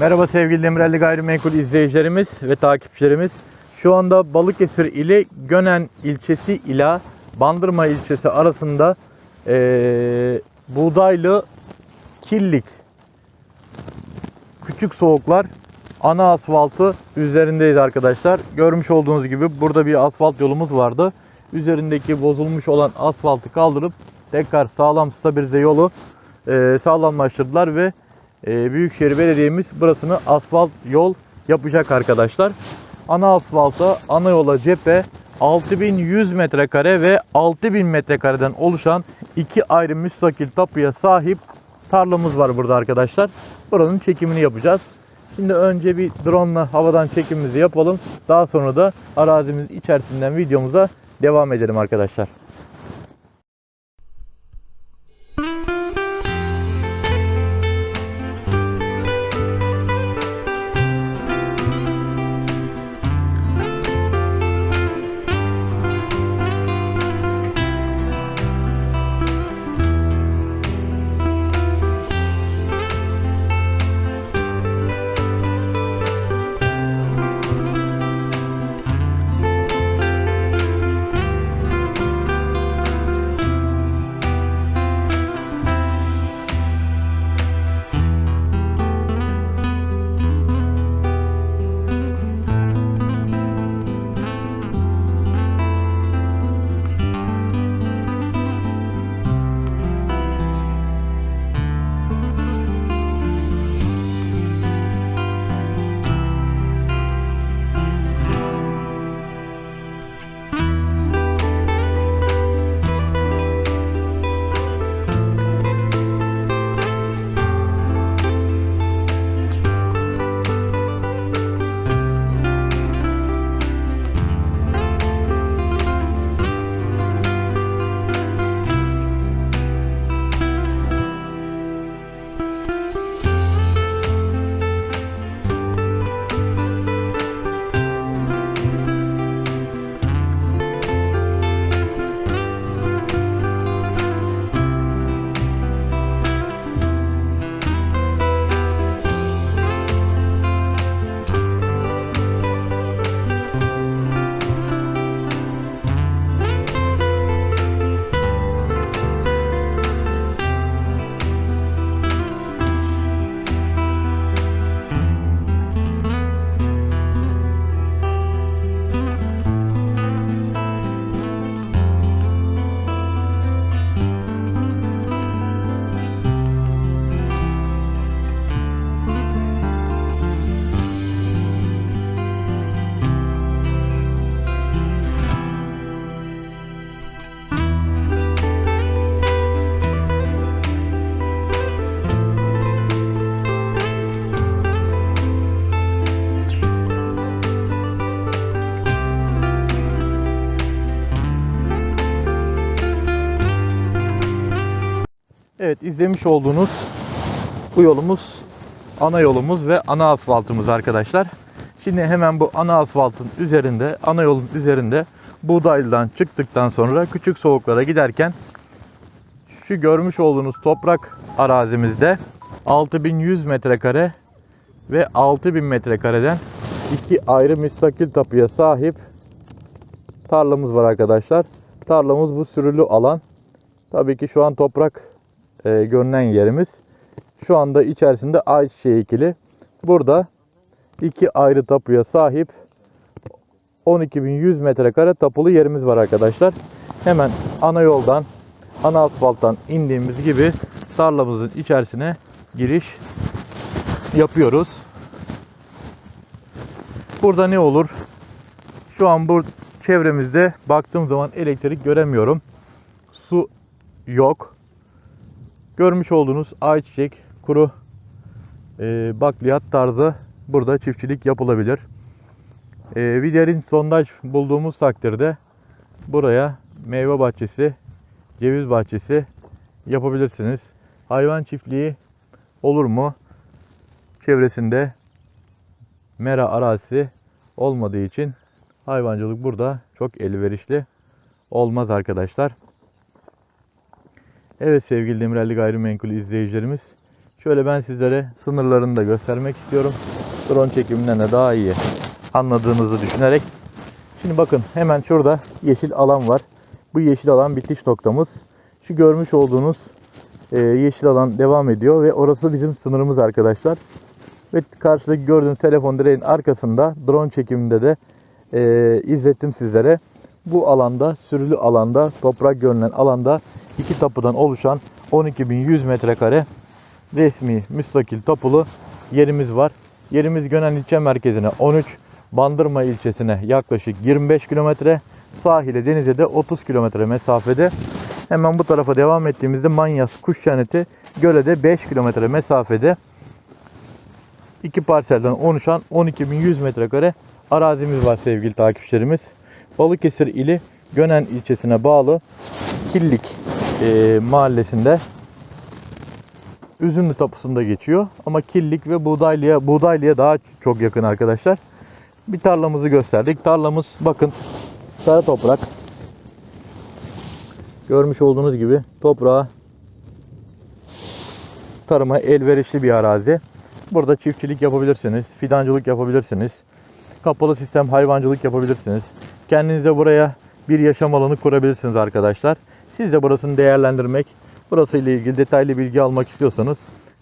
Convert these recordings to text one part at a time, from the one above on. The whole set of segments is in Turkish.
Merhaba sevgili Demirelli Gayrimenkul izleyicilerimiz ve takipçilerimiz. Şu anda Balıkesir ile Gönen ilçesi ile Bandırma ilçesi arasında eee, buğdaylı killik küçük soğuklar ana asfaltı üzerindeyiz arkadaşlar. Görmüş olduğunuz gibi burada bir asfalt yolumuz vardı. Üzerindeki bozulmuş olan asfaltı kaldırıp tekrar sağlam stabilize yolu eee, sağlamlaştırdılar ve e, Büyükşehir Belediye'miz burasını asfalt yol yapacak arkadaşlar. Ana asfalta, ana yola cephe 6100 metrekare ve 6000 metrekareden oluşan iki ayrı müstakil tapuya sahip tarlamız var burada arkadaşlar. Buranın çekimini yapacağız. Şimdi önce bir drone ile havadan çekimimizi yapalım. Daha sonra da arazimiz içerisinden videomuza devam edelim arkadaşlar. İzlemiş olduğunuz bu yolumuz ana yolumuz ve ana asfaltımız arkadaşlar. Şimdi hemen bu ana asfaltın üzerinde, ana yolun üzerinde Buğdaylı'dan çıktıktan sonra küçük soğuklara giderken şu görmüş olduğunuz toprak arazimizde 6100 metrekare ve 6000 metrekareden iki ayrı müstakil tapuya sahip tarlamız var arkadaşlar. Tarlamız bu sürülü alan. Tabii ki şu an toprak e, görünen yerimiz. Şu anda içerisinde ayçiçeği ekili. Burada iki ayrı tapuya sahip 12.100 metrekare tapulu yerimiz var arkadaşlar. Hemen ana yoldan, ana asfalttan indiğimiz gibi tarlamızın içerisine giriş yapıyoruz. Burada ne olur? Şu an bu çevremizde baktığım zaman elektrik göremiyorum. Su yok. Görmüş olduğunuz ayçiçek, kuru e, bakliyat tarzı burada çiftçilik yapılabilir. E, bir derin sondaj bulduğumuz takdirde buraya meyve bahçesi, ceviz bahçesi yapabilirsiniz. Hayvan çiftliği olur mu? Çevresinde mera arazisi olmadığı için hayvancılık burada çok elverişli olmaz arkadaşlar. Evet sevgili Demirelli Gayrimenkul izleyicilerimiz. Şöyle ben sizlere sınırlarını da göstermek istiyorum. Drone çekiminden de daha iyi anladığınızı düşünerek. Şimdi bakın hemen şurada yeşil alan var. Bu yeşil alan bitiş noktamız. Şu görmüş olduğunuz e, yeşil alan devam ediyor ve orası bizim sınırımız arkadaşlar. Ve karşıdaki gördüğünüz telefon direğin arkasında drone çekiminde de e, izlettim sizlere. Bu alanda, sürülü alanda, toprak görünen alanda iki tapudan oluşan 12.100 metrekare resmi müstakil tapulu yerimiz var. Yerimiz Gönen ilçe merkezine 13, Bandırma ilçesine yaklaşık 25 kilometre, sahile denize de 30 kilometre mesafede. Hemen bu tarafa devam ettiğimizde Manyas Kuş Cenneti göle de 5 kilometre mesafede. iki parselden oluşan 12.100 metrekare arazimiz var sevgili takipçilerimiz. Balıkesir ili Gönen ilçesine bağlı Killik e, mahallesinde Üzümlü tapusunda geçiyor. Ama Killik ve Buğdaylı'ya Buğdaylı'ya daha çok yakın arkadaşlar. Bir tarlamızı gösterdik. Tarlamız bakın sarı toprak. Görmüş olduğunuz gibi toprağa tarıma elverişli bir arazi. Burada çiftçilik yapabilirsiniz, fidancılık yapabilirsiniz. Kapalı sistem hayvancılık yapabilirsiniz. Kendinize buraya bir yaşam alanı kurabilirsiniz arkadaşlar. Siz de burasını değerlendirmek, burası ile ilgili detaylı bilgi almak istiyorsanız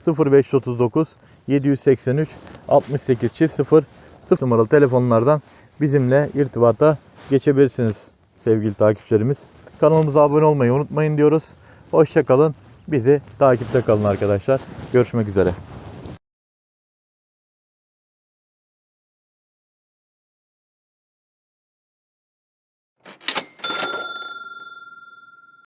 0539 783 68 0 0 numaralı telefonlardan bizimle irtibata geçebilirsiniz sevgili takipçilerimiz. Kanalımıza abone olmayı unutmayın diyoruz. Hoşçakalın. Bizi takipte kalın arkadaşlar. Görüşmek üzere.